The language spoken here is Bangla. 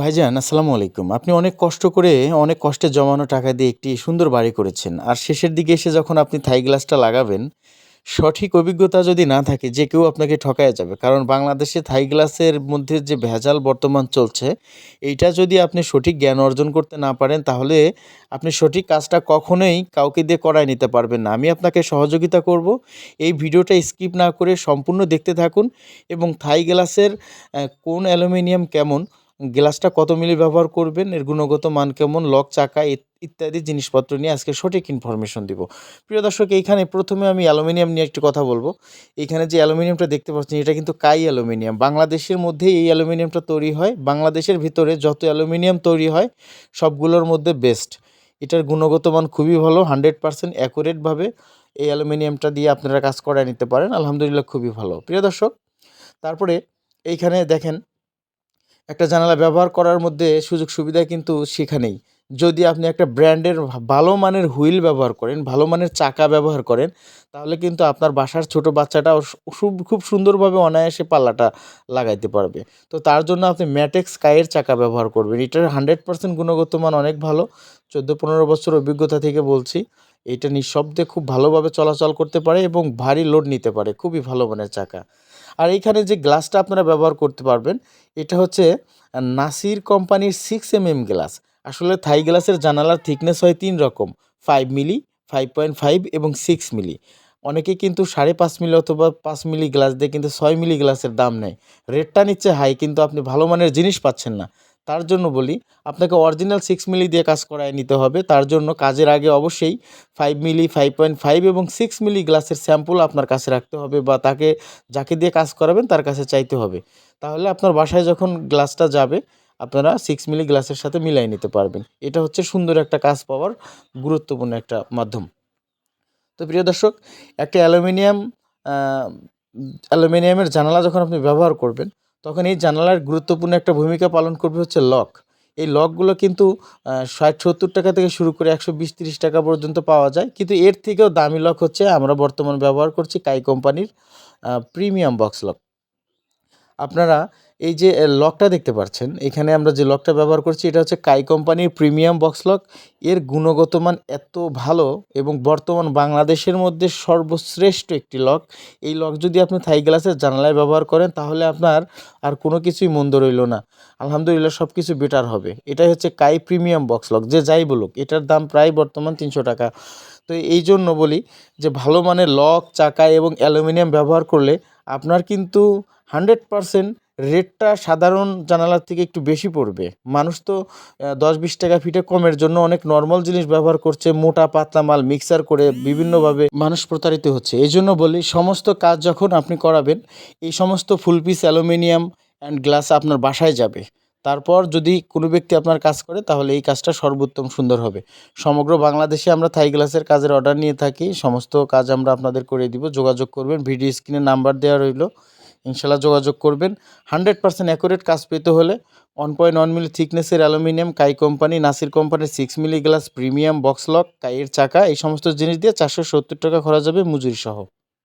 ভাইজান আসসালামু আলাইকুম। আপনি অনেক কষ্ট করে অনেক কষ্টে জমানো টাকা দিয়ে একটি সুন্দর বাড়ি করেছেন। আর শেষের দিকে এসে যখন আপনি থাই গ্লাসটা লাগাবেন, সঠিক অভিজ্ঞতা যদি না থাকে যে কেউ আপনাকে ঠকায়া যাবে। কারণ বাংলাদেশে থাই গ্লাসের মধ্যে যে ভেজাল বর্তমান চলছে, এইটা যদি আপনি সঠিক জ্ঞান অর্জন করতে না পারেন তাহলে আপনি সঠিক কাজটা কখনোই কাউকে দিয়ে করায় নিতে পারবেন না। আমি আপনাকে সহযোগিতা করব। এই ভিডিওটা স্কিপ না করে সম্পূর্ণ দেখতে থাকুন এবং থাই গ্লাসের কোন অ্যালুমিনিয়াম কেমন গ্লাসটা কত মিলি ব্যবহার করবেন, এর গুণগত মান কেমন, লক, চাকা ইত্যাদি জিনিসপত্র নিয়ে আজকে সঠিক ইনফরমেশন দিব। প্রিয় দর্শক এইখানে প্রথমে আমি অ্যালুমিনিয়াম নিয়ে একটি কথা বলব এইখানে যে অ্যালুমিনিয়ামটা দেখতে পাচ্ছেন এটা কিন্তু কাই অ্যালুমিনিয়াম। বাংলাদেশের মধ্যেই এই অ্যালুমিনিয়ামটা তৈরি হয়। বাংলাদেশের ভিতরে যত অ্যালুমিনিয়াম তৈরি হয় সবগুলোর মধ্যে বেস্ট। এটার গুণগত মান খুবই ভালো 100% অ্যাকুরেটভাবে এই অ্যালুমিনিয়ামটা দিয়ে আপনারা কাজ করায় নিতে পারেন। আলহামদুলিল্লাহ খুবই ভালো। প্রিয় দর্শক তারপরে এইখানে দেখেন একটা জানালা ব্যবহার করার মধ্যে সুযোগ সুবিধা কিন্তু সেখানেই। যদি আপনি একটা ব্র্যান্ডের ভালো মানের হুইল ব্যবহার করেন, ভালো মানের চাকা ব্যবহার করেন, তাহলে কিন্তু আপনার বাসার ছোট বাচ্চাটাও খুব সুন্দরভাবে অনায়াসে পাল্লাটা লাগাইতে পারবে। তো তার জন্য আপনি ম্যাটেক্স কাইয়ের চাকা ব্যবহার করবেন। এটার 100% গুণগত মান অনেক ভালো। 14-15 বছর অভিজ্ঞতা থেকে বলছি। এটা নিঃশব্দে খুব ভালোভাবে চলাচল করতে পারে এবং ভারী লোড নিতে পারে। খুবই ভালো মানের চাকা। আর এইখানে যে গ্লাসটা আপনারা ব্যবহার করতে পারবেন, এটা হচ্ছে নাসির কোম্পানির সিক্স এম এম গ্লাস। আসলে থাই গ্লাসের জানালার থিকনেস হয় তিন রকম। ফাইভ মিলি, 5.5 এবং সিক্স মিলি। অনেকে কিন্তু 5.5 মিলি অথবা পাঁচ মিলি গ্লাস দিয়ে কিন্তু ছয় মিলি গ্লাসের দাম নেয়। রেটটা নিচ্ছে হাই কিন্তু আপনি ভালো মানের জিনিস পাচ্ছেন না। তার জন্য বলি আপনাকে অরিজিনাল সিক্স মিলি দিয়ে কাজ করায় নিতে হবে। তার জন্য কাজের আগে অবশ্যই ফাইভ মিলি, 5.5 এবং সিক্স মিলি গ্লাসের স্যাম্পল আপনার কাছে রাখতে হবে বা তাকে যাকে দিয়ে কাজ করাবেন তার কাছে চাইতে হবে। তাহলে আপনার বাসায় যখন গ্লাসটা যাবে আপনারা সিক্স মিলি গ্লাসের সাথে মিলায় নিতে পারবেন। এটা হচ্ছে সুন্দর একটা কাজ পাওয়ার গুরুত্বপূর্ণ একটা মাধ্যম। তো প্রিয় দর্শক একটা অ্যালুমিনিয়াম অ্যালুমিনিয়ামের জানালা যখন আপনি ব্যবহার করবেন, তখন এই জানালার গুরুত্বপূর্ণ একটা ভূমিকা পালন করবে হচ্ছে লক। এই লকগুলো কিন্তু ষাট ৬০-৭০ টাকা থেকে শুরু করে ১২০-৩০ টাকা পর্যন্ত পাওয়া যায়। কিন্তু এর থেকেও দামি লক হচ্ছে, আমরা বর্তমান ব্যবহার করছি কাই কোম্পানির প্রিমিয়াম বক্স লক। আপনারা এই যে লকটা দেখতে পাচ্ছেন, এখানে আমরা যে লকটা ব্যবহার করছি এটা হচ্ছে কাই কোম্পানির প্রিমিয়াম বক্স লক। এর গুণগত মান এত ভালো এবং বর্তমান বাংলাদেশের মধ্যে সর্বশ্রেষ্ঠ একটি লক। এই লক যদি আপনি থাই গ্লাসের জানালায় ব্যবহার করেন তাহলে আপনার আর কোনো কিছুই মন্দ রইল না। আলহামদুলিল্লাহ সব কিছু বেটার হবে। এটাই হচ্ছে কাই প্রিমিয়াম বক্স লক। যে যাই বলুক এটার দাম প্রায় বর্তমান ৩০০ টাকা। তো এই জন্য বলি যে ভালো মানের লক, চাকা এবং অ্যালুমিনিয়াম ব্যবহার করলে আপনার কিন্তু 100% রেটটা সাধারণ জানালার থেকে একটু বেশি পড়বে। মানুষ তো দশ ১০-২০ টাকা ফিটে কমের জন্য অনেক নর্মাল জিনিস ব্যবহার করছে। মোটা পাতলা মাল মিক্সার করে বিভিন্নভাবে মানুষ প্রতারিত হচ্ছে। এই জন্য বলি সমস্ত কাজ যখন আপনি করাবেন, এই সমস্ত full piece aluminium and glass আপনার বাসায় যাবে। তারপর যদি কোনো ব্যক্তি আপনার কাজ করে তাহলে এই কাজটা সর্বোত্তম সুন্দর হবে। সমগ্র বাংলাদেশে আমরা থাই গ্লাসের কাজের অর্ডার নিয়ে থাকি। সমস্ত কাজ আমরা আপনাদের করে দিব। যোগাযোগ করবেন। ভিডিও স্ক্রিনে নাম্বার দেওয়া রইল। ইনশাআল্লাহ যোগাযোগ করবেন। 100% অ্যাকুরেট কাজ পেতে হলে 1.1 মিলি থিকনেসের অ্যালুমিনিয়াম কাই কোম্পানি, নাসির কোম্পানির six milli glass, premium box lock, কাইয়ের চাকা এই সমস্ত জিনিস দিয়ে ৪৭০ টাকা খরচ হবে মজুরিসহ।